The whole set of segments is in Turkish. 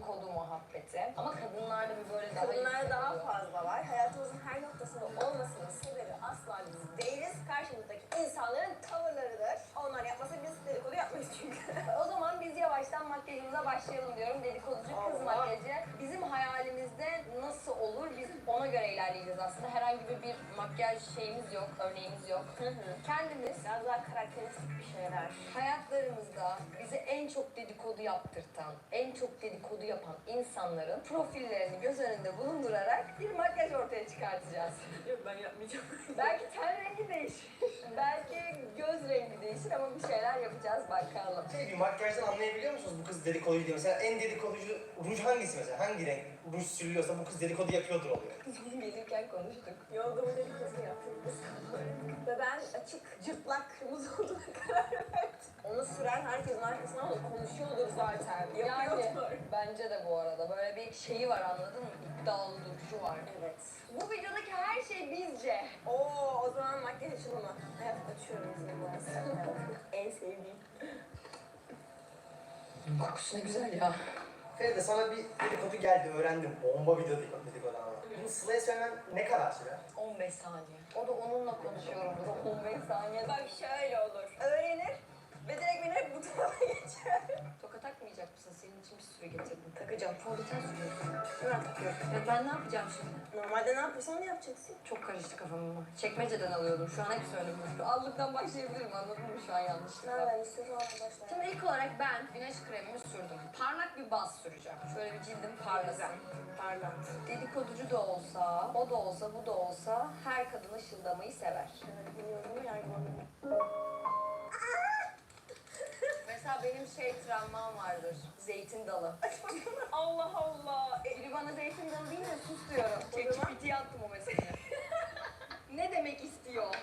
dedikodu muhabbeti. Ama kadınlarda aslında. Herhangi bir, bir makyaj şeyimiz yok, örneğimiz yok. Kendimiz Biraz daha karakteristik bir şeyler. hayatlarımızda bizi en çok dedikodu yaptırtan, en çok dedikodu yapan insanların profillerini göz önünde bulundurarak bir makyaj ortaya çıkartacağız. Yok ben yapmayacağım. Belki ten rengi değişir, belki göz rengi değişir ama bir şeyler yapacağız bakalım. Şey bir makyajdan anlayabiliyor musunuz bu kız dedikoducu diye? Mesela en dedikoducu ruj hangisi mesela? Hangi renk ruj sürülüyorsa bu kız dedikodu yapıyordur oluyor. Gelirken konuştuk. Yolda bu dedikodusunu yaptık biz. Ve ben açık, cırtlak, kırmızı olduğuna karar verdim. Onu süren herkesin arkasından da konuşuyordur zaten. Yani Yapıyordur. bence de bu arada böyle bir şeyi var anladın mı? İddialı duruşu var. Evet. Bu videodaki her şey bizce. Oo, o zaman makyaj açılımı. Evet, açıyorum izin varsa. en sevdiğim. Kokusu ne güzel ya. Feride sana bir dedikodu geldi öğrendim. Bomba video dedikodu dedikodu ama. Bunu Sıla'ya söylemen ne kadar sürer? 15 saniye. O da onunla konuşuyorumdur. O 15 saniye. Bak şöyle olur. Öğrenir ve direkt beni hep bu tarafa geçer. Takmayacak mısın? Senin için bir sürü getirdim. Takacağım. Fondöten sürüyorsun. Hemen takıyorum. Ya ben ne yapacağım şimdi? Normalde ne yapıyorsan onu yapacaksın. Çok karıştı kafam ama. Çekmeceden alıyordum. Şu an hep söyledim. Şu allıktan başlayabilirim anladın mı şu an yanlışlıkla. Nereden istiyorsan oradan başla. Şimdi ilk olarak ben güneş kremimi sürdüm. Parlak bir baz süreceğim. Şöyle bir cildim parlasın. Parlat. Dedikoducu da olsa, o da olsa, bu da olsa her kadın ışıldamayı sever. Evet, biliyorum yargılamıyorum. Mesela benim şey travmam vardır. Zeytin dalı. Allah Allah. E, Biri bana zeytin dalı deyince sus diyorum. ChatGPT'ye attım o mesajı. ne demek istiyor?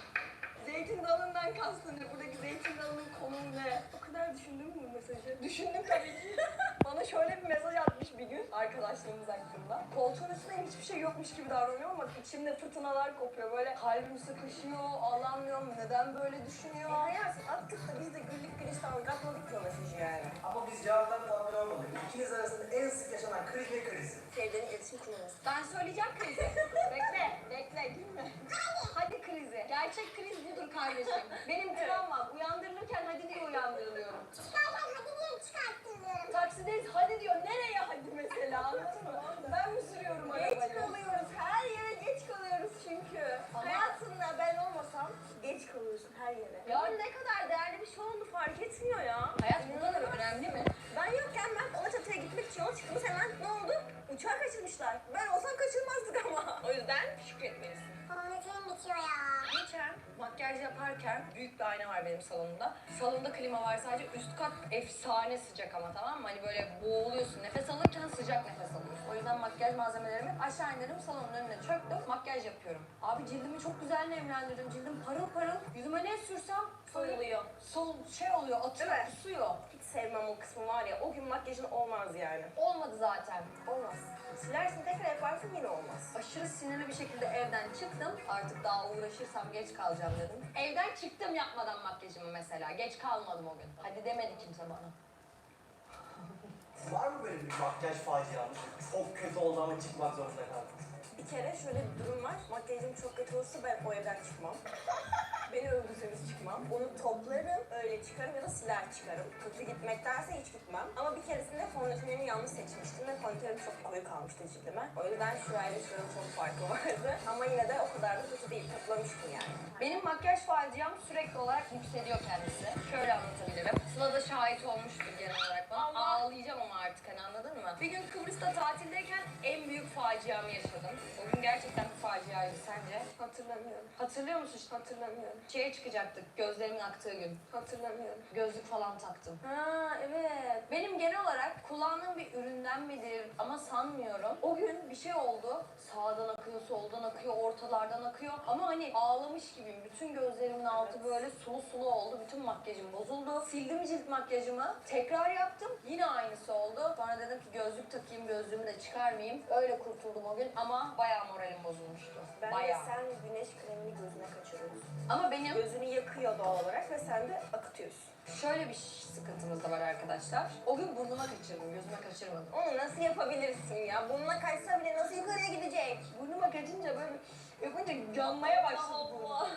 Zeytin dalından kastın ne? Buradaki zeytin dalının konumu ne? o kadar düşündün mü bu mesajı? Düşündüm tabii ki. Bana şöyle bir mesaj atmış bir gün arkadaşlarımız hakkında. Koltuğun üstünde hiçbir şey yokmuş gibi davranıyor ama içimde fırtınalar kopuyor. Böyle kalbim sıkışıyor, ağlamıyorum. Neden böyle düşünüyor? Ya hayatım attık da biz de güllük gülistanlık atmadık ki o mesajı yani. Ama biz cevaptan tahmin olmadık. İkiniz arasında en sık yaşanan kriz ne krizi? Sevdiğin iletişim kullanırsın. Ben söyleyeceğim krizi. bekle, bekle, gülme. Krizi. Gerçek kriz budur kardeşim. Benim travmam. Uyandırılırken hadi diye uyandırılıyorum. Çıkarken hadi diye çıkarttırıyorum. Taksideyiz hadi diyor. Nereye hadi mesela anladın mı? Ben mi sürüyorum Geç arabayı? kalıyoruz. Her yere geç kalıyoruz çünkü. Ama- Hayatında ben olmasam geç kalıyorsun her yere. Ya- ne kadar değerli bir şey oldu fark etmiyor ya. Hayat bu kadar önemli mi? Ben yokken ben Alaçatı'ya gitmek için yola çıktınız hemen ne oldu? Uçağı kaçırmışlar. Ben olsam kaçırmazdık ama. O yüzden şükretmelisin. Bitiyor ya. Geçen makyaj yaparken büyük bir ayna var benim salonumda. Salonda klima var sadece üst kat efsane sıcak ama tamam mı? Hani böyle boğuluyorsun. Nefes alırken sıcak nefes alıyorsun. O yüzden makyaj malzemelerimi aşağı indirdim salonun önüne çöktüm. Makyaj yapıyorum. Abi cildimi çok güzel nemlendirdim. Cildim parıl parıl. Yüzüme ne sürsem Soyuluyor. sol şey oluyor, atıyor, Değil mi? kusuyor. Sevmem o kısmı var ya. O gün makyajın olmaz yani. Olmadı zaten. Olmaz. Silersin tekrar yaparsın yine olmaz. Aşırı sinirli bir şekilde evden çıktım. Artık daha uğraşırsam geç kalacağım dedim. Evden çıktım yapmadan makyajımı mesela. Geç kalmadım o gün. Hadi demedi kimse bana. Var mı böyle bir makyaj facianız? Çok kötü oldu ama çıkmak zorunda kaldım. Bir kere şöyle bir durum var. Makyajım çok kötü olursa ben o evden çıkmam. Beni öldürseniz çıkmam. Onu toplarım, öyle çıkarım ya da siler çıkarım. Kötü gitmektense hiç gitmem. Ama bir keresinde fondötenimi yanlış seçmiştim ve fondötenim çok koyu kalmıştı cildime. O yüzden şurayla şuranın çok farkı vardı. Ama yine de o kadar da kötü değil. Toplamıştım yani. Benim makyaj faciam sürekli olarak yükseliyor kendisi. Şöyle anlatabilirim. Sıla da şahit olmuştur genel olarak bana. Allah. Ağlayacağım ama artık hani anladın mı? Bir gün Kıbrıs'ta tatildeyken en büyük faciamı yaşadım. O gün gerçekten bir faciaydı sence? Hatırlamıyorum. Hatırlıyor musun? Hatırlamıyorum. Şeye çıkacaktık gözlerimin aktığı gün. Hatırlamıyorum. Gözlük falan taktım. Ha evet. Benim genel olarak kullandığım bir üründen midir ama sanmıyorum. O gün bir şey oldu. Sağdan akıyor, soldan akıyor, ortalardan akıyor. Ama hani ağlamış gibiyim. Bütün gözlerimin altı böyle sulu sulu oldu. Bütün makyajım bozuldu. Sildim cilt makyajımı. Tekrar yaptım. Yine aynısı oldu. Sonra dedim ki gözlük takayım, gözlüğümü de çıkarmayayım. Öyle kurtuldum o gün ama bayağı moralim bozulmuştu. Ben bayağı. de sen güneş kremini gözüne kaçırıyorsun. Ama benim Gözünü yakıyor doğal olarak ve sen de akıtıyorsun. şöyle bir sıkıntımız da var arkadaşlar. O gün burnuma kaçırdım, gözüme kaçırmadım. Onu nasıl yapabilirsin ya? Burnuna kaçsa bile nasıl yukarıya gidecek? Burnuma kaçınca böyle yapınca yanmaya başladı burnum.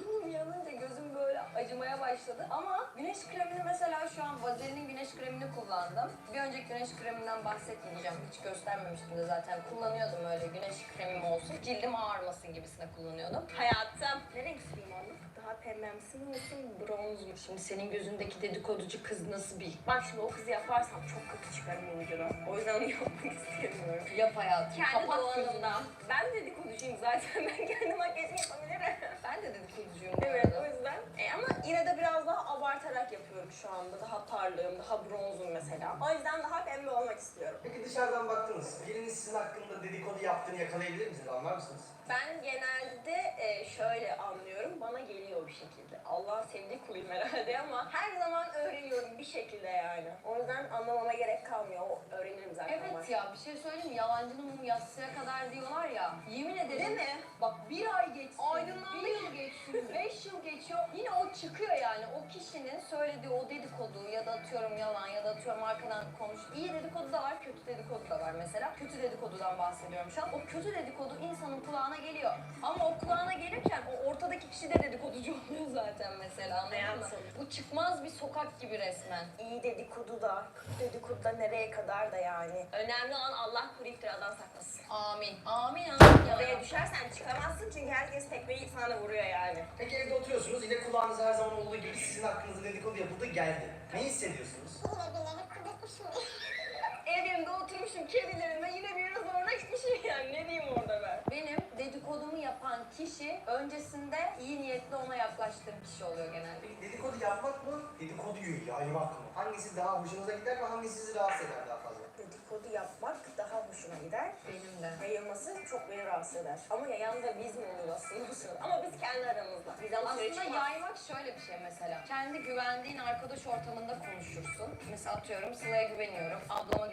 Burnum yanınca gözüm böyle acımaya başladı. Ama güneş kremini mesela şu an Vaselin'in güneş kremini kullandım. Bir önceki güneş kreminden bahsetmeyeceğim. Hiç göstermemiştim de zaten. Kullanıyordum öyle güneş kremim olsun. Cildim ağarmasın gibisine kullanıyordum. Hayatım. Ne renk oğlum? Daha pembemsi mi olsun, bronz mu? Şimdi senin gözündeki dedikoducu kız nasıl bir? Bak şimdi o kızı yaparsam çok kötü çıkarım bu videoda. O yüzden onu yapmak istemiyorum. Yap hayatım. Kendi Kapat doğalımda. Ben dedikoducuyum zaten. Ben kendi makyajımı yapabilirim. Ben de dedikoducuyum. Evet o yüzden. E, ama yine de biraz daha abartarak yapıyorum şu anda. Daha parlığım, daha bronzum mesela. O yüzden daha pembe olmak istiyorum. Peki dışarıdan baktınız. Birinin sizin hakkında dedikodu yaptığını yakalayabilir misiniz? Anlar mısınız? Ben genelde e, şöyle anlıyorum. Bana geliyor bir şekilde. Allah'ın sevdiği kuluyum herhalde ama her zaman öğreniyorum bir şekilde yani. O yüzden anlamama gerek kalmıyor. O öğrenirim zaten. Evet ya bir şey söyleyeyim mi? Yalancının mumu yatsıya kadar diyorlar ya. Yemin ederim. Değil mi? Bak bir ay geçsin, Aydınlandık. bir yıl geçsin, beş yıl geçiyor. Yine o çıkıyor yani. O kişinin söylediği o dedikodu ya da atıyorum yalan ya da atıyorum arkadan konuş. İyi dedikodu da var, kötü dedikodu da var mesela. Kötü dedikodudan bahsediyorum şu an. O kötü dedikodu insanın kulağına geliyor. Ama o kulağına gelirken o ortadaki kişi de dedikoducu oluyor zaten mesela anladın mı? Hayatım. Bu çıkmaz bir sokak gibi resmen. İyi dedikodu da, kötü dedikodu da nereye kadar da yani. Önemli olan Allah kuru iftiradan saklasın. Amin. Amin amin. ya. Oraya düşersen çıkamazsın çünkü herkes tekmeyi sana vuruyor yani. Peki evde oturuyorsunuz. Yine kulağınıza her zaman olduğu gibi sizin hakkınızda dedikodu yapıldı geldi. Ne hissediyorsunuz? Yine kudurtmuşum. Evimde oturmuşum kedilerimle yine birine zoruna gitmişim yani ne diyeyim orada ben. Benim dedikodumu yapan kişi öncesinde iyi niyetli ona yaklaştığım kişi oluyor genelde. Peki dedikodu yapmak mı? Dedikoduyu yaymak mı? Hangisi daha hoşunuza gider ve hangisi sizi rahatsız eder daha fazla? Dedikodu yapmak daha hoşuma gider. Benim de. Yayılması çok beni rahatsız eder. Ama yayan da biz mi oluyoruz aslında? Ama biz kendi aramızda. Bizden dışarı Aslında çıkmaz. yaymak şöyle bir şey mesela. Kendi güvendiğin arkadaş ortamında konuşursun. Mesela atıyorum Sıla'ya güveniyorum, ablama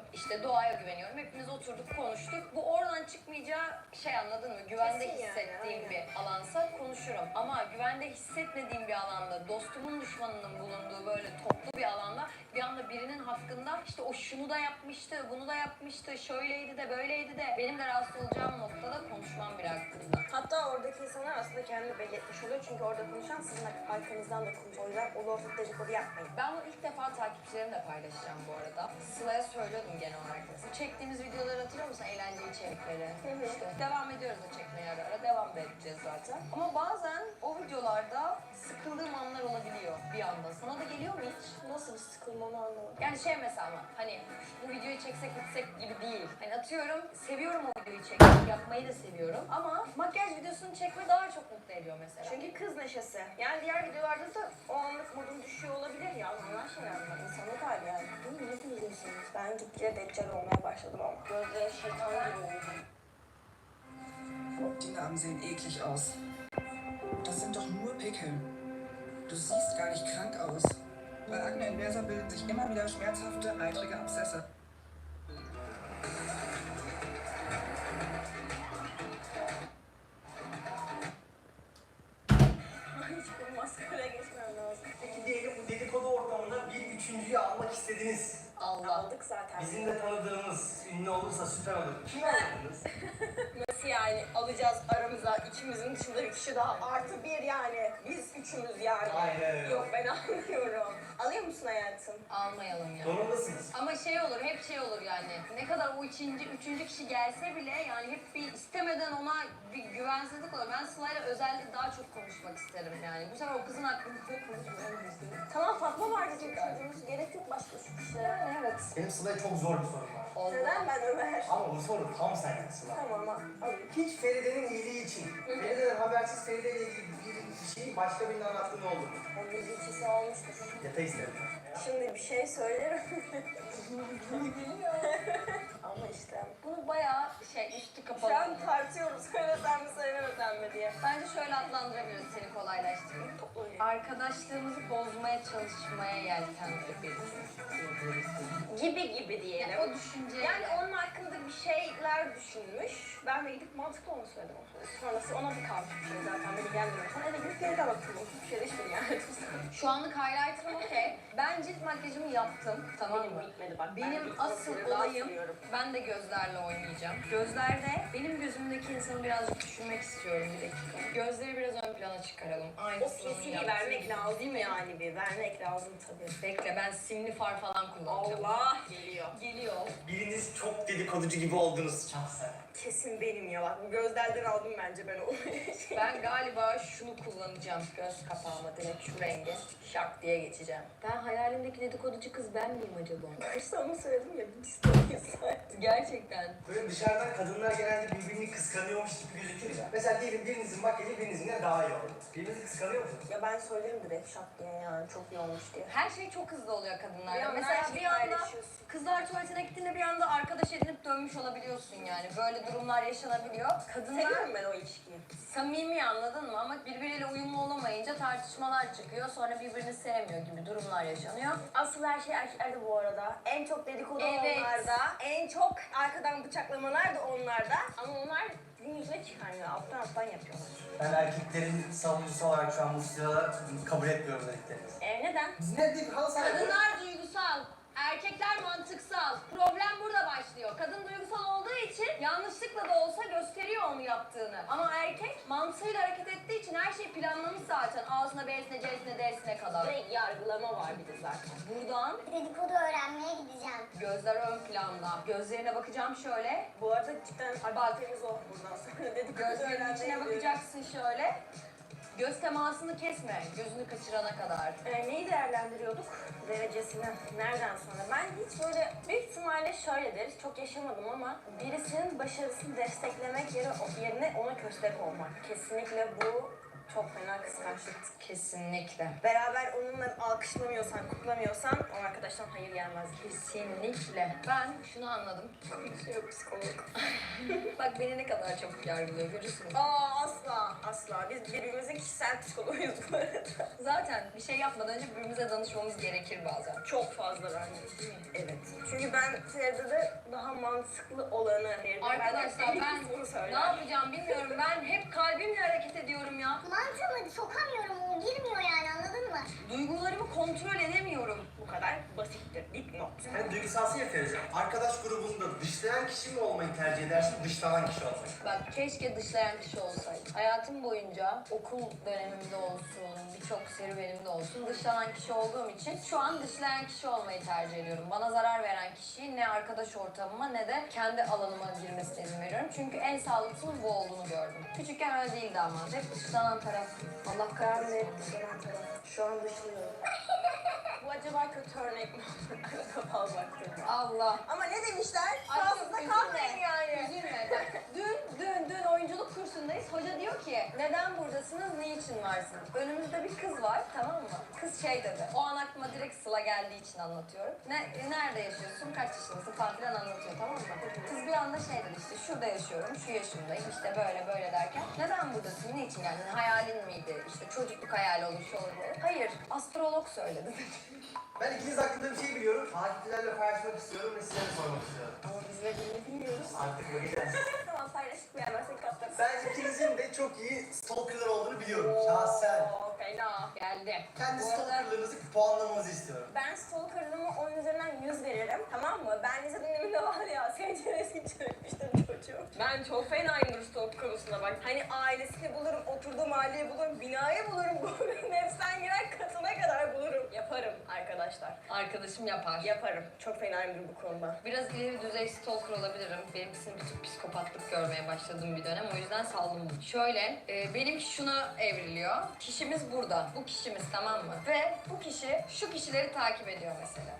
güveniyorum, işte Doğa'ya güveniyorum. Hepimiz oturduk konuştuk. Bu oradan çıkmayacağı şey anladın mı? Güvende Kesin yani, hissettiğim aynen. bir alansa konuşurum. Ama güvende hissetmediğim bir alanda, dostumun düşmanının bulunduğu böyle toplu bir alanda bir anda birinin hakkında işte o şunu da yapmıştı, bunu da yapmıştı, şöyleydi de böyleydi de benim de rahatsız olacağım noktada konuşmam bir hakkında. Hatta oradaki insanlar aslında kendini belli etmiş oluyor. Çünkü orada konuşan sizin arkanızdan da konuşuyor. O yüzden o ortada dedikodu yapmayın. Ben bunu ilk defa takipçilerimle paylaşacağım bu arada. Sıla'ya söylüyordum genel olarak. Bu çektiğimiz videoları hatırlıyor musun? Eğlence içerikleri. İşte devam ediyoruz da çekmeye ara ara. Devam da edeceğiz zaten. Ama bazen o videolarda sıkıldığım anlar olabiliyor bir anda. Sana da geliyor mu hiç? Nasıl bir sıkılmamı anlamadım. Yani şey mesela ama hani bu videoyu çeksek gitsek gibi değil. Hani atıyorum seviyorum o videoyu çekmeyi, yapmayı da seviyorum. Ama makyaj videosunu çekme daha çok mutlu ediyor mesela. Çünkü kız neşesi. Yani diğer videolarda da o anlık modum düşüyor olabilir ya. Normal şeyler bunlar. İnsanlık hali yani. Bunu ne biliyorsunuz? Ben gitgide deccal olmaya başladım ama. Gözleri şeytan gibi oldu. Die Narben sehen eklig aus. Das sind doch nur Pickel. Du siehst gar nicht krank aus. Bei Akne inversa bilden sich immer wieder schmerzhafte, eitrige Abszesse. Maskara geçmem lazım. Peki diyelim bu dedikodu ortamında bir üçüncüyü almak istediniz. Aldık zaten. Bizim de tanıdığımız ünlü olursa süper olur. Kimi alırdınız? Nasıl yani alacağız aramıza ikimizin dışında bir kişi daha artı bir yani. Biz üçümüz yani. Aynen öyle. Yok ben anlıyorum. Alıyor musun hayatım? Almayalım ya. Zorundasınız. Ama şey olur, hep şey olur yani. Ne kadar o üçüncü, üçüncü kişi gelse bile yani hep bir istemeden ona bir güvensizlik olur. Ben Sıla'yla özellikle daha çok konuşmak isterim yani. Bu sefer o kızın hakkında istedim. Tamam Fatma var dedim çocuğumuz. Gerek yok başka şu kişilere. Yani evet. Benim Sıla'ya çok zor bir sorum var. Neden ben Ömer? Ama bu soru tam senlik Sıla. Tamam ama. Hiç Feride'nin iyiliği için, Feride'den habersiz Feride ile ilgili bir şeyi başka birine anlattığın oldu mu? Onun bir ilçesi olmuştur. Detay isterim. Şimdi bir şey söylerim. ama işte şey üstü Şu kapalı. an tartıyoruz söylesem mi söylemesem mi diye. Bence şöyle adlandırabiliriz seni kolaylaştırayım. Arkadaşlığımızı bozmaya çalışmaya yeltenli birisi. Gibi gibi diyelim. Yani o düşünce. Yani onun hakkında bir şeyler düşünmüş. Ben de gidip mantıklı onu söyledim. Sonrası ona bir kalmış bir şey zaten. Beni gelmiyor. Sana eve gidip geri kapattım. Bir şey değişmedi yani. Şu anlık highlighter'ım okey. Ben cilt makyajımı yaptım. Tamam Benim mı? bitmedi bak. ben Benim bir asıl olayım, sürüyorum. ben de gözlerle oynayacağım. Gözlerde benim gözümdeki insanı birazcık düşünmek istiyorum bir dakika. Gözleri biraz ön plana çıkaralım. O Aynısını kesili yaptım. vermek lazım yani bir. Vermek lazım tabii. Bekle ben simli far falan kullanacağım. Allah geliyor. Geliyor. Biriniz çok dedikoducu gibi oldunuz şahsen. Kesin benim ya bak. Bu gözlerden aldım bence ben o. Ben galiba şunu kullanacağım. Göz kapağıma direkt şu rengi. Şak diye geçeceğim. Ben hayalimdeki dedikoducu kız ben miyim acaba? Başta onu söyledim ya. Bir istedim Gerçekten. Böyle dışarıdan kadınlar genelde birbirini kıskanıyormuş gibi gözükür ya. Mesela diyelim birinizin makyajı birinizinden daha iyi olur. Birbirinizi kıskanıyor musunuz? Ya ben söylerim direkt şak diye yani. Çok iyi olmuş diye. Her şey çok hızlı oluyor kadınlarda. Bir anda Mesela şeyi bir anda paylaşıyorsun. kızlar tuvaletine gittiğinde bir anda arkadaş edinip dönmüş olabiliyorsun yani. Böyle durumlar yaşanabiliyor. Kadınlar Seviyorum ben o ilişkiyi. samimi anladın mı? Ama birbiriyle uyumlu olamayınca tartışmalar çıkıyor. Sonra birbirini sevmiyor gibi durumlar yaşanıyor. Asıl her şey erkeklerde bu arada. En çok dedikodu Evet. onlarda. En çok arkadan bıçaklamalar da onlarda. Ama onlar gün yüzüne çıkarmıyor. Alttan alttan yapıyorlar. Ben erkeklerin savunucusu olarak şu an bu silahı kabul etmiyorum dediklerinizi. E neden? Biz ne dedik halı Kadınlar duygusal, erkekler mantıksal. Problem burada başlıyor. Kadın duygusal olduğu için yanlışlıkla da olsa gösteriyor onu yaptığını. Ama erkek mantığıyla hareket ettiği için her şeyi planlamış zaten. Ağzına, B'sine, C'sine, D'sine kadar. Ve yargılama var bir de zaten. Buradan Dedikodu öğrenmeye gideceğim. gözler ön planda. Gözlerine bakacağım şöyle. Bu arada cidden adetimiz o buradan sonra dedikodu Gözlerinin içine bakacaksın şöyle. Göz temasını kesme, gözünü kaçırana kadar. E, neyi değerlendiriyorduk? Derecesini. Nereden sonra? Ben hiç böyle büyük ihtimalle şöyledir. Çok yaşamadım ama birisinin başarısını desteklemek yerine, ona köstek olmak. Kesinlikle bu çok fena kıskançlıktır. Kesinlikle. Beraber onunla alkışlamıyorsan, kutlamıyorsan o arkadaştan hayır gelmez. Kesinlikle. Ben şunu anladım. Şey yok psikolog. Bak beni ne kadar çabuk yargılıyor görürsün. Aa asla, asla. Biz birbirimizin kişisel psikologuyuz bu arada. Zaten bir şey yapmadan önce birbirimize danışmamız gerekir bazen. Çok fazla bence değil mi? Evet. Çünkü ben Feride'de daha mantıklı olanı Feride Arkadaşlar ben bunu ne söyler. yapacağım bilmiyorum. Ben hep kalbimle hareket ediyorum ya. Mantığımı sokamıyorum, o girmiyor yani anladın mı? Duygularımı kontrol Dipnot. Sen duygusalsın ya Ferize. Arkadaş grubunda dışlayan kişi mi olmayı tercih edersin, dışlanan kişi olmayı? Bak keşke dışlayan kişi olsaydı. Hayatım boyunca okul dönemimde olsun, birçok serüvenimde olsun dışlanan kişi olduğum için şu an dışlayan kişi olmayı tercih ediyorum. Bana zarar veren kişiyi ne arkadaş ortamıma ne de kendi alanıma girmesine izin veriyorum. Çünkü en sağlıklısının bu olduğunu gördüm. Küçükken öyle değildi ama. Hep dışlanan taraf. Allah Ben kahretsin. dışlanan taraf. Şu an dışlıyorum. Bu acaba kötü örnek mi? Allah. Ama ne demişler? Rahatsızda kalmayın üzülme. yani. Üzülme. Bak, dün, dün, dün oyunculuk kursundayız. Hoca diyor ki, neden buradasınız, niçin varsınız? Önümüzde bir kız var, tamam mı? Kız şey dedi, o an aklıma direkt Sıla geldiği için anlatıyorum. Ne, nerede yaşıyorsun, kaç yaşındasın falan filan anlatıyor, tamam mı? Kız bir anda şey dedi işte, şurada yaşıyorum, şu yaşımdayım, işte böyle böyle derken. Neden buradasın, niçin geldin, hayalin miydi, işte çocukluk hayali olur, şu olur. Hayır, astrolog söyledi. Ben ikiniz hakkında bir şey biliyorum. Takipçilerle paylaşmak istiyorum ve size de sormak istiyorum. Ama biz birbirini bilmiyoruz. Artık bakacağız. Tamam paylaşıp beğenmezsek katlarız. Ben ikinizin de çok iyi stalkerlar olduğunu biliyorum. Şahsen. Fena. Geldi. Kendi Bu arada- stalkerlarınızı puanlamanızı istiyorum. Ben stalkerlığıma 10 üzerinden 100 veririm. Tamam mı? Ben lise döneminde var ya sevdiğiniz için çürütmüştüm çocuğu. Ben çok fenayımdır stalk konusunda bak. Hani ailesini bulurum, oturduğum mahalleyi bulurum, binayı bulurum. Google'ın nefsten giren katına kadar bulurum. Yaparım arkadaşlar. Arkadaşım yapar. Yaparım. Çok fenayımdır bu konuda. Biraz ileri düzey stalker olabilirim. Benimkisini bir tık psikopatlık görmeye başladığım bir dönem. O yüzden saldım bunu. Şöyle, e, benimki şuna evriliyor. Kişimiz burada. Bu kişimiz tamam mı? Ve bu kişi şu kişileri takip ediyor mesela.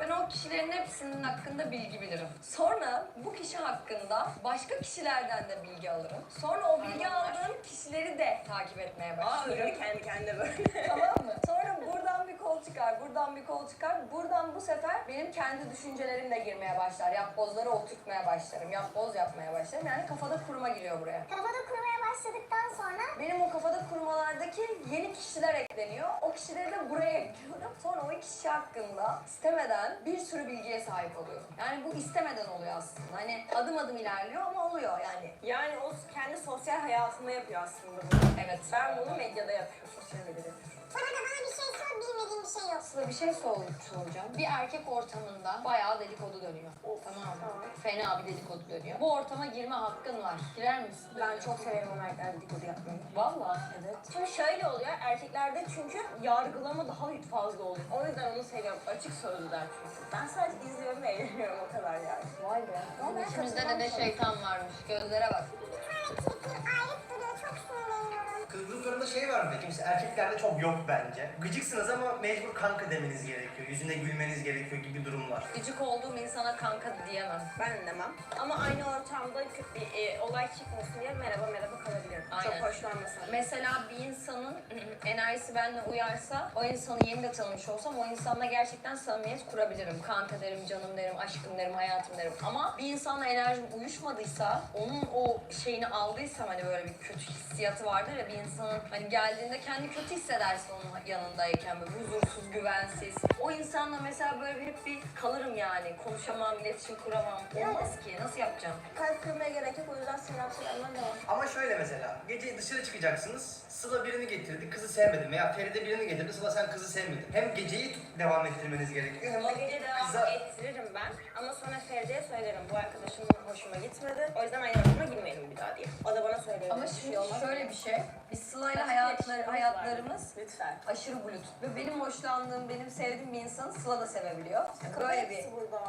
Ben o kişilerin hepsinin hakkında bilgi bilirim. Sonra bu kişi hakkında başka kişilerden de bilgi alırım. Sonra o bilgi aldığım kişileri de takip etmeye Aa başlarım. öyle kendi kendine böyle. tamam mı? Sonra buradan bir kol çıkar, buradan bir kol çıkar. Buradan bu sefer benim kendi düşüncelerim de girmeye başlar. Yapbozları oturtmaya başlarım. Yapboz yapmaya başlarım. Yani kafada kurma giriyor buraya. Kafada kurmaya başladıktan sonra Benim o kafada kurmalardaki yeni kişiler ekleniyor. O kişileri de buraya ekliyorum. Sonra o kişi hakkında istemeden bir sürü bilgiye sahip oluyorum. Yani bu istemeden oluyor aslında. Hani adım adım ilerliyor ama oluyor yani. Yani o kendi sosyal hayatında yapıyor aslında bunu. Evet. Ben bunu medyada yapıyorum, sosyal medyada bana da bana bir şey sor bilmediğim bir şey yok. Aslında bir şey sor, soracağım. Bir erkek ortamında bayağı dedikodu dönüyor. tamam mı? tamam. Fena bir dedikodu dönüyor. Bu ortama girme hakkın var. Girer misin? Ben çok severim o erkekler dedikodu yapmayı. Valla. Evet. Şimdi şöyle oluyor, erkeklerde çünkü yargılama daha fazla oluyor. O yüzden onu seviyorum. Açık sözlüler çünkü. Ben sadece izliyorum ve eğleniyorum o kadar yani. Vay be. Ama ben İçimizde de ne katılmam şeytan varmış. Gözlere bak. Bir tane kirpik ayrıp duruyor çok sinirleniyorum. Kız gruplarında şey var mı peki? Mesela erkeklerde çok yok bence. Gıcıksınız ama mecbur kanka demeniz gerekiyor. Yüzüne gülmeniz gerekiyor gibi durumlar. Gıcık olduğum insana kanka diyemem. Ben demem. Ama aynı ortamda kötü bir e, olay çıkmasın diye merhaba merhaba kalabilirim. Aynen. Çok hoşlanmasam. Mesela bir insanın enerjisi benimle uyarsa, o insanı yeni de tanımış olsam o insanla gerçekten samimiyet kurabilirim. Kanka derim, canım derim, aşkım derim, hayatım derim. Ama bir insanla enerjim uyuşmadıysa, onun o şeyini aldıysam hani böyle bir kötü hissiyatı vardır ya bir insanın hani geldiğinde kendi kötü hissedersin onun yanındayken böyle huzursuz, güvensiz. O insanla mesela böyle bir hep bir kalırım yani. Konuşamam, iletişim kuramam. Olmaz ki. Nasıl yapacağım? Kalp kırmaya gerek yok o yüzden selam selamlar devam. Ama şöyle mesela, gece dışarı çıkacaksınız, Sıla birini getirdi, kızı sevmedin veya Feride birini getirdi, Sıla sen kızı sevmedin. Hem geceyi devam ettirmeniz gerekiyor hem O gece devam kıza... ettiririm ben ama sonra Feride'ye söylerim bu arkadaşımın hoşuma gitmedi. O yüzden aynı ortama girmeyelim bir daha diye. O da bana söyleyebilir. Ama şimdi şey şöyle bir şey. Biz Sıla'yla Başka hayatlar, iletişimimiz hayatlarımız. Lütfen. aşırı bulut. Ve benim hoşlandığım, benim sevdiğim bir insanı Sıla da sevebiliyor. Böyle bir...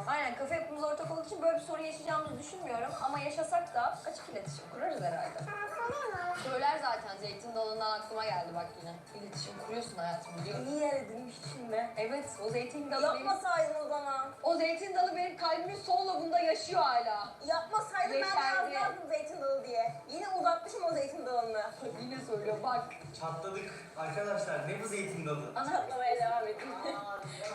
Aynen kafa yapımız ortak olduğu için böyle bir sorun yaşayacağımızı düşünmüyorum. Ama yaşasak da açık iletişim kurarız herhalde. Söyler zaten zeytin dalından aklıma geldi bak yine. İletişim kuruyorsun hayatım biliyorum. İyi yer edinmiş şimdi. Evet o zeytin dalı benim, Yapmasaydın o zaman. o zeytin dalı benim kalbimin son lobunda yaşıyor hala. Yapmasaydın ben de Yeşerdi. yazmazdım zeytin dalı diye. Yine uzatmışım o zeytin dalını. Yine söylüyor bak. Çatladık. Arkadaşlar ne bu zeytin dalı? Çatlamaya devam edin.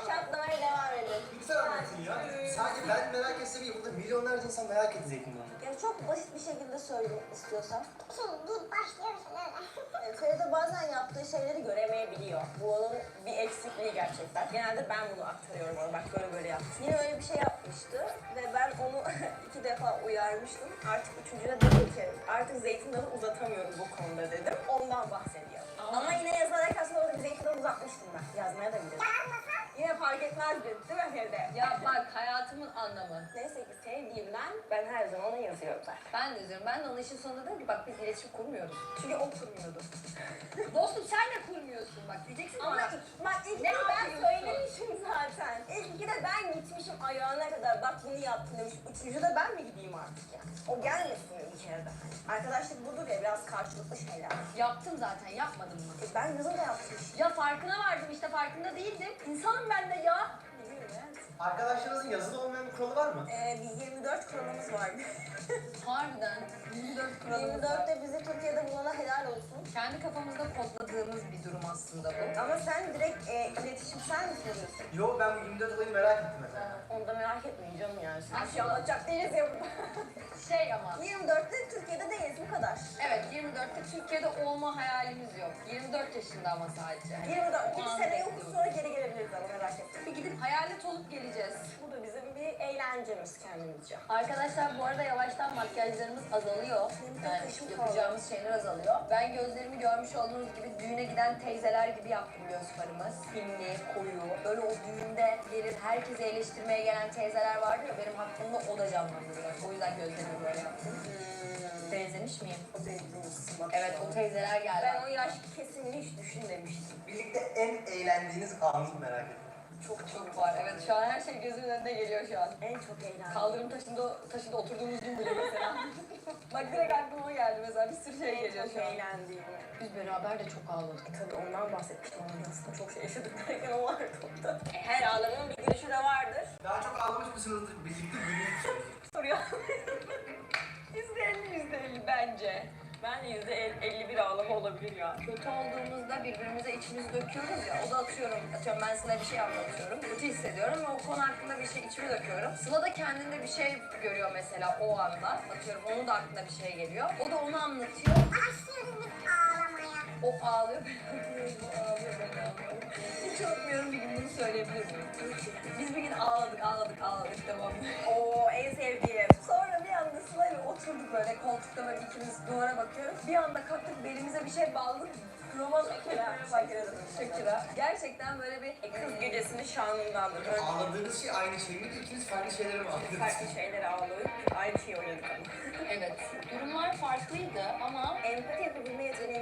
Çatlamaya devam edin. Lütfen anlatın ya. Sadece ben merak etsem iyi. Burada milyonlarca insan merak etti zeytin dalını. Ya çok basit bir şekilde söyleyeyim istiyorsan. Şimdi başlıyorsun öyle. E, Feride bazen yaptığı şeyleri göremeyebiliyor. Bu onun bir eksikliği gerçekten. Genelde ben bunu aktarıyorum ona. Bak böyle böyle yap. Yine öyle bir şey yapmıştı ve ben onu iki defa uyarmıştım. Artık üçüncüde dedim ki artık zeytin dalı uzatamıyorum bu konuda dedim. Ondan bahsediyor. Ama yine yazarak aslında orada dalı uzatmıştım ben. Yazmaya da bilirim. Yine fark etmezdi değil mi Feride? ya bak hayatımın anlamı. Neyse ki sevdiğimden ben her zaman onu yazıyorum zaten. Ben de üzülüyorum. Ben de onun işin sonunda dedim ki bak biz iletişim kurmuyoruz. Çünkü o kurmuyordu. Dostum sen de kurmuyorsun bak diyeceksin Ama bana. ilk, bak ilk Ne ben yapıyorsun? söylemişim zaten. İlk iki de ben gitmişim ayağına kadar bak bunu yaptın demiş. Üçüncü de ben mi gideyim artık ya? O gelmesin bir kere de. Arkadaşlık budur ya biraz karşılıklı şeyler. Yaptım zaten yapmadım mı? E ben yazın da yaptım işte. Ya farkına vardım işte farkında değildim. İnsanım ben de ya. Arkadaşlarınızın yazılı olmayan bir kuralı var mı? Ee, bir 24 kuralımız vardı. Harbiden 24 kuralımız var. 24'te bizi Türkiye'de bulana helal olsun. Kendi kafamızda kodladığımız bir durum aslında bu. Ama sen direkt e, iletişimsel mi soruyorsun? Yo ben bu 24 olayını merak ettim mesela. Onu da merak etmeyin canım yani. Sen bir şey anlatacak değiliz ya burada. Şey ama 24'te Türkiye'de değiliz bu kadar. evet 24'te Türkiye'de olma hayalimiz yok. 24 yaşında ama sadece. 24 bir O an sene bekliyoruz. okul sonra geri gelebiliriz ama merak etme. Bir gidip hayalet olup geleceğiz. Bu da bizim bir eğlencemiz kendimizce. Arkadaşlar bu arada yavaştan makyajlarımız azalıyor. Yani yapacağımız şeyler azalıyor. Ben gözlerimi görmüş olduğunuz gibi düğüne giden teyzeler gibi yaptım göz farımı. Simli, koyu. Böyle o düğünde gelir herkesi eleştirmeye gelen teyzeler vardı ya benim hakkımda o da canlandı biraz. O yüzden gözlerimi böyle yaptım. Benzemiş miyim? O bak. Evet o teyzeler geldi. Ben o yaş kesimini hiç düşünmemiştim. Birlikte en eğlendiğiniz anı merak ettim. Çok çok var. Evet şu an her şey gözümün önünde geliyor şu an. En çok eğlendim. Kaldırım taşında, taşında oturduğumuz gün bile mesela. Bak direkt aklıma geldi mesela bir sürü şey En geliyor çok şu an. eğlendiğim. Biz beraber de çok ağladık. E tabii ondan bahsetmiştim aslında çok şey yaşadık derken o vardı orada. E, her ağlamanın bir gülüşü de vardır. Daha çok ağlamış mısınızdır? Birlikte gülüyor musunuz? Soruyor. %50 %50 bence. Ben yüzde 51 ağlama olabilir ya. Kötü olduğumuzda birbirimize içimizi döküyoruz ya. O da atıyorum. Atıyorum ben Sıla'ya bir şey anlatıyorum. Kötü hissediyorum ve o konu hakkında bir şey içimi döküyorum. Sıla da kendinde bir şey görüyor mesela o anda. Atıyorum onun da aklına bir şey geliyor. O da onu anlatıyor. Ağlamaya. O ağlıyor, ben ağlıyorum, o ağlıyor, ben ağlıyorum. Hiç unutmuyorum bir gün bunu söyleyebilir miyim? Biz bir gün ağladık, ağladık, ağladık tamam mı? Oo en sevdiğim. Sonra bir anda Sıla'yla oturduk böyle koltukta böyle ikimiz duvara bakıyoruz. Bir anda kalktık belimize bir şey bağladık. Roman Şakira, Şakira. Şakira. Gerçekten böyle bir Kız gecesinin şanındandır. Önce Ağladığınız şey aynı şey miydi? İkiniz farklı şeylere mi ağladınız? farklı şeylere ağlayıp aynı şeyi oynadık ama. Evet. Durumlar farklıydı ama Empati yapabilme yeteneğimiz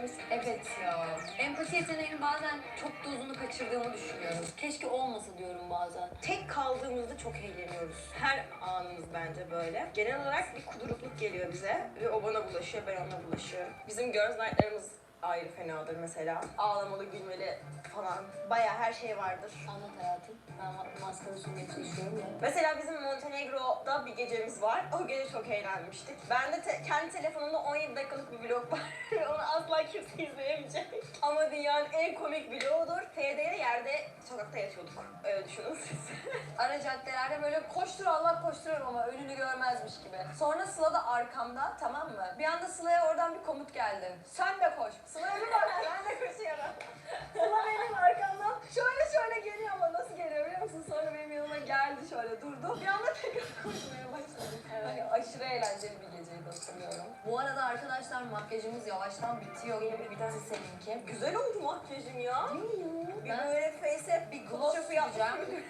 evet ya. Empati yeteneğini bazen çok dozunu kaçırdığımı düşünüyorum. Keşke olmasa diyorum bazen. tek kaldığımızda çok eğleniyoruz. Her anımız bence böyle. Genel olarak bir kudurukluk geliyor bize ve o bana bulaşıyor, ben ona bulaşıyorum. Bizim girls night'larımız ayrı fenadır mesela. Ağlamalı, gülmeli falan. Bayağı her şey vardır. Anlat hayatım. Ben ma- maskara sürmeye çalışıyorum ya. Mesela bizim Montenegro'da bir gecemiz var. O gece çok eğlenmiştik. Ben de te- kendi telefonumda 17 dakikalık bir vlog var. Onu asla kimse izleyemeyecek. Ama dünyanın en komik vlogudur. TD'de yerde sokakta yatıyorduk. Öyle düşünün siz. Ara caddelerde böyle koştur Allah koşturuyorum ama önünü görmezmiş gibi. Sonra Sıla da arkamda tamam mı? Bir anda Sıla'ya oradan bir komut geldi. Sen de koş. Sıla'ya bir bak ben de koşuyorum. Sıla benim arkamdan şöyle şöyle geliyor ama nasıl geliyor biliyor musun? Sonra benim geldi şöyle durdu. Bir anda tekrar koşmaya başladı. Hani aşırı eğlenceli bir geceydi hatırlıyorum. Bu arada arkadaşlar makyajımız yavaştan bitiyor. Yine bir bitti seninki. Güzel oldu makyajım ya. Bir Ben- böyle face bir Gloss süreceğim.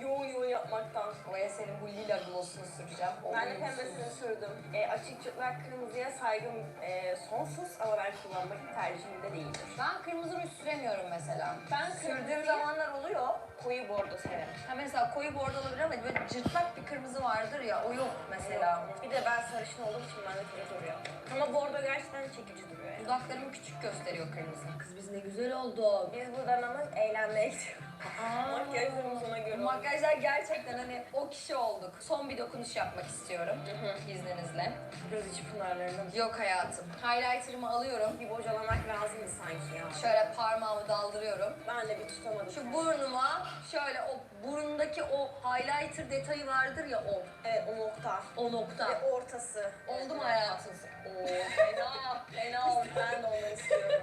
yoğun yoğun yapmaktan. Oraya senin bu lila glossunu süreceğim. O Ben de pembesini sürdüm. E, açık çıplak kırmızıya saygım e, sonsuz ama ben kullanmak tercihimde değildir. Ben kırmızı ruj süremiyorum mesela. Ben sürdüğüm zamanlar oluyor. Koyu bordo severim. Ha mesela koyu bordo olabilir ama böyle cırtlak bir kırmızı vardır ya o yok mesela. Bir de ben sarışın olduğum için bende kötü duruyor. Ama bordo gerçekten çekici duruyor yani. Dudaklarımı küçük gösteriyor kırmızı. Kız biz ne güzel oldu. Biz buradan ama eğlenmeye gidiyoruz. Makyajlarımız ona göre oldu. makyajlar gerçekten hani o kişi olduk. Son bir dokunuş yapmak istiyorum izninizle. Göz içi pınarlarının Yok hayatım. Highlighter'ımı alıyorum. bir bocalamak lazımdı sanki ya. Şöyle parmağımı daldırıyorum. Ben de bir tutamadım. Şu burnuma şöyle o burnundaki o highlighter detayı vardır ya o. Evet o nokta. O nokta. Ve ortası. Oldu mu hayatım? Oo fena fena oldu. Ben de onları istiyorum.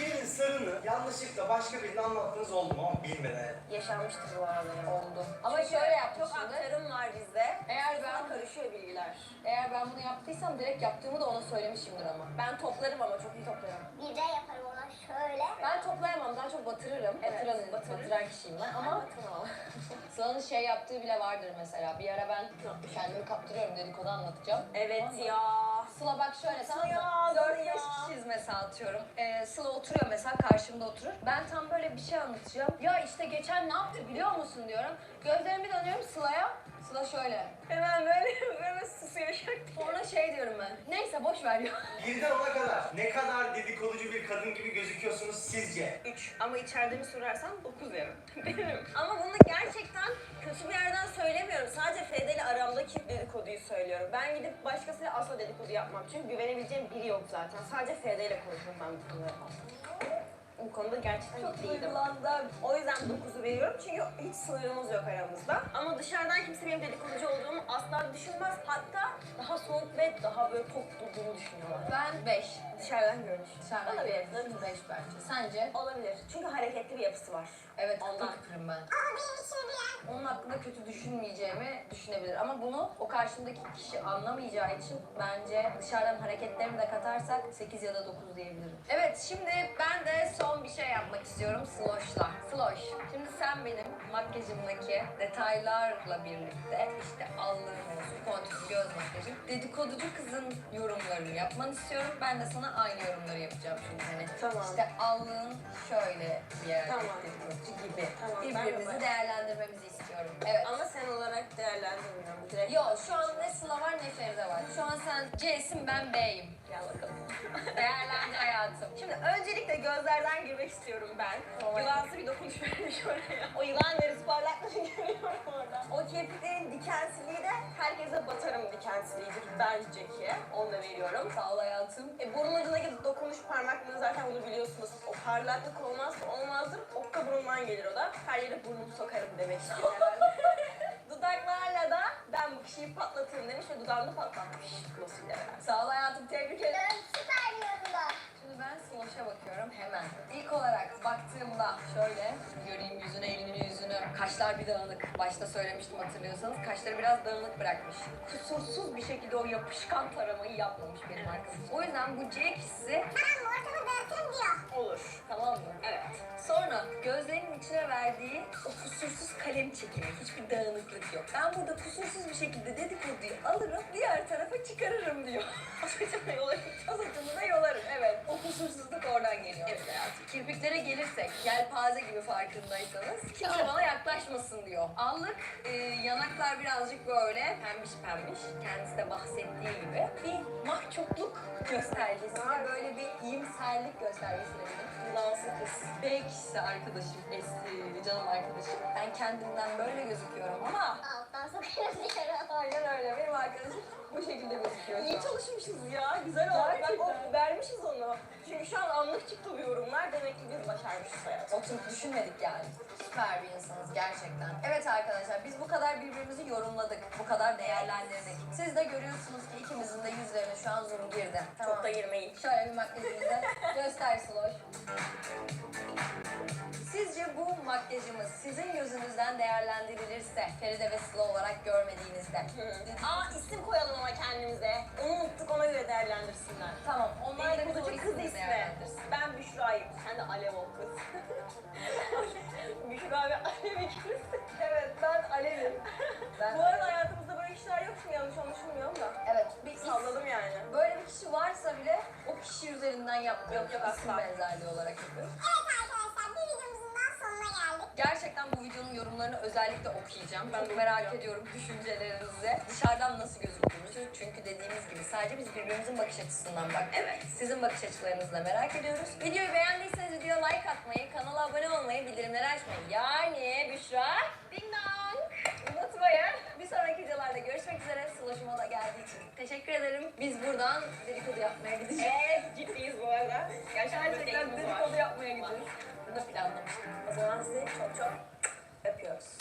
Birinin sırrını yanlışlıkla başka birine anlattığınız oldu mu ama bilmeden. Yaşanmıştır bu arada. Oldu. Ama Çünkü şöyle Çok aktarım var bizde. Eğer Ben karışıyor bilgiler. eğer ben bunu yaptıysam direkt yaptığımı da ona söylemişimdir ama. Ben toplarım ama çok iyi toplarım. Bir de yaparım ona şöyle. Ben toplayamam. Daha çok batırırım. Evet, Batıran, batırır. batıran kişiyim ben ama. Sıla'nın şey yaptığı bile vardır mesela. Bir ara ben kendimi kaptırıyorum dedikodu anlatacağım. Evet Tamam ya. Sıla bak şöyle tamam ya, mı? dur 4-5 ya. kişiyiz mesela atıyorum. Ee, Sıla oturuyor mesela karşımda oturur. Ben tam böyle bir şey anlatacağım. Ya işte geçen ne yaptı biliyor musun diyorum. Gözlerimi dönüyorum Sıla'ya. Sıla şöyle. Hemen böyle böyle susuyor şak. Sonra şey diyorum ben. Neyse boş ver ya. Birden ona kadar ne kadar dedikoducu bir kadın gibi gözüküyorsunuz sizce? 3. Ama içeride mi sorarsan 9 yerim. Benim. Ama bunu gerçekten kötü bir yerden söylemiyorum. Sadece Fede ile aramdaki dedikoduyu söylüyorum. Ben gidip başkasıyla asla dedikodu yapmam. Çünkü güvenebileceğim biri yok zaten. Sadece Fede ile konuşurum ben bu konuları. Bu konuda gerçekten Çok ciddiydim. duygulandım. O yüzden 9'u veriyorum çünkü hiç sınırımız yok aramızda. Ama dışarıdan kimse benim dedikoducu olduğumu asla düşünmez. Hatta daha soğuk ve daha böyle pop durduğumu düşünüyorlar. Ben 5. Dışarıdan görünüş. Dışarıdan Olabilir. görüntü 5 bence. Sence? Olabilir. Çünkü hareketli bir yapısı var. Evet Ondan. haklı fikrim ben. Onun hakkında kötü düşünmeyeceğimi düşünebilir. Ama bunu o karşımdaki kişi anlamayacağı için bence dışarıdan hareketlerimi de katarsak 8 ya da 9 diyebilirim. Evet şimdi ben de son bir şey yapmak istiyorum. Slosh'la. Slosh. Şimdi sen benim makyajımdaki detaylarla birlikte işte alnım olsun, kontür, göz makyajım. Dedikoducu kızın yorumlarını yapmanı istiyorum. Ben de sana aynı yorumları yapacağım şimdi hani. Tamam. İşte alnın şöyle bir yer Tamam. dedikoducu gibi. Tamam, ben Birbirimizi bayağı- değerlendirmemizi istiyorum. Evet. Ama sen olarak değerlendirmiyorum. Direkt Yo şu an ne Sıla var ne Feride var. Şu an sen C'sin ben B'yim. Gel bakalım. Değerlendi hayatım. Şimdi öncelikle gözlerden girmek istiyorum ben. Yılansı bir dokunuş vermiş oraya. O yılan derisi parlaklığını görüyorum orada. O kirpiklerin dikensizliği de herkese batarım dikensizliğidir bence ki. Onu da veriyorum. Sağ ol hayatım. E, burun ucundaki dokunuş parmaklığı zaten bunu biliyorsunuz. O parlaklık olmazsa olmazdır. Okka burundan gelir o da. Her yere burnumu sokarım demek istiyor herhalde. Dudaklarla da ben bu kişiyi patlatırım demiş ve dudağını patlatmış. Nasıl. Sağ ol hayatım tebrik ederim. Ben süper bir ben Sloş'a bakıyorum hemen. İlk olarak baktığımda şöyle göreyim yüzünü, elini, yüzünü. Kaşlar bir dağınık. Başta söylemiştim hatırlıyorsanız. Kaşları biraz dağınık bırakmış. Kusursuz bir şekilde o yapışkan taramayı yapmamış benim arkadaşım. O yüzden bu C kişisi mı? Ortamı dağıtın diyor. Olur. tamam mı? Evet. Sonra gözlerinin içine verdiği o kusursuz kalem çekimi. Hiçbir dağınıklık yok. Ben burada kusursuz bir şekilde dedikoduyu alırım, diğer tarafa çıkarırım diyor. Saçımı yolarım, saçımı da yolarım. Evet, o kusursuzluk oradan geliyor. Evet hayatım. Kirpiklere gelirsek, yelpaze gibi farkındaysanız, kimse bana yaklaşmasın diyor. Allık, e, yanaklar birazcık böyle pembiş pembiş. Kendisi de bahsettiği gibi. Bir mahcupluk göstergesi, böyle bir iyimserlik göstergesi. Yılansı kız. B kişisi arkadaşım, eski canım arkadaşım. Ben kendimden böyle gözüküyorum ama Alttan sokarım diyorum. aynen öyle. Benim arkadaşım bu şekilde gözüküyor. İyi çalışmışız ya. Güzel oldu. Bak o, vermişiz onu. Çünkü şu an anlık çıktı bu yorumlar. Demek ki biz başarmışız hayatım. Oturup düşünmedik yani. Süper bir insanız gerçekten. Evet arkadaşlar biz bu kadar birbirimizi yorumladık. Bu kadar değerlendirdik. Siz de görüyorsunuz ki ikimizin de yüzlerine şu an zoom girdi. Çok da girmeyin. Şöyle bir makyajımızı göster Sloş. Sizce bu makyajımız sizin gözünüzden değerlendirilirse Feride ve Sıla olarak görmediğinizde. Aa isim koyalım ama kendimize. Onu unuttuk ona göre değerlendirsinler. Tamam onlar da kız ismi. Ben Büşra'yım. Sen de Alev ol kız. Büşra ve Alev ikimiz. Evet ben Alev'im. Ben Bu arada hayatımızda böyle kişiler yok mu? Yanlış anlaşılmıyorum da. Evet bir is- Salladım yani. Böyle bir kişi varsa bile o kişi üzerinden yapmıyoruz. Yok, yok, İsim asla. benzerliği olarak yapıyoruz. Evet arkadaşlar bir videomuzun. Gerçekten bu videonun yorumlarını özellikle okuyacağım. Ben merak ediyorum düşüncelerinizi. Dışarıdan nasıl gözüktüğümüzü. Çünkü dediğimiz gibi sadece biz birbirimizin bakış açısından bak. Evet. Sizin bakış açılarınızı da merak ediyoruz. Videoyu beğendiyseniz videoya like atmayı, kanala abone olmayı, bildirimleri açmayı. Yani Büşra, ding dong unutmayın. Bir sonraki videolarda görüşmek üzere. Sıla'şıma da geldiği için teşekkür ederim. Biz buradan dedikodu yapmaya gideceğiz. Evet ciddiyiz bu arada. Gerçekten, Gerçekten dedikodu yapmaya gidiyoruz bunu planlamıştık. O zaman sizi çok çok öpüyoruz.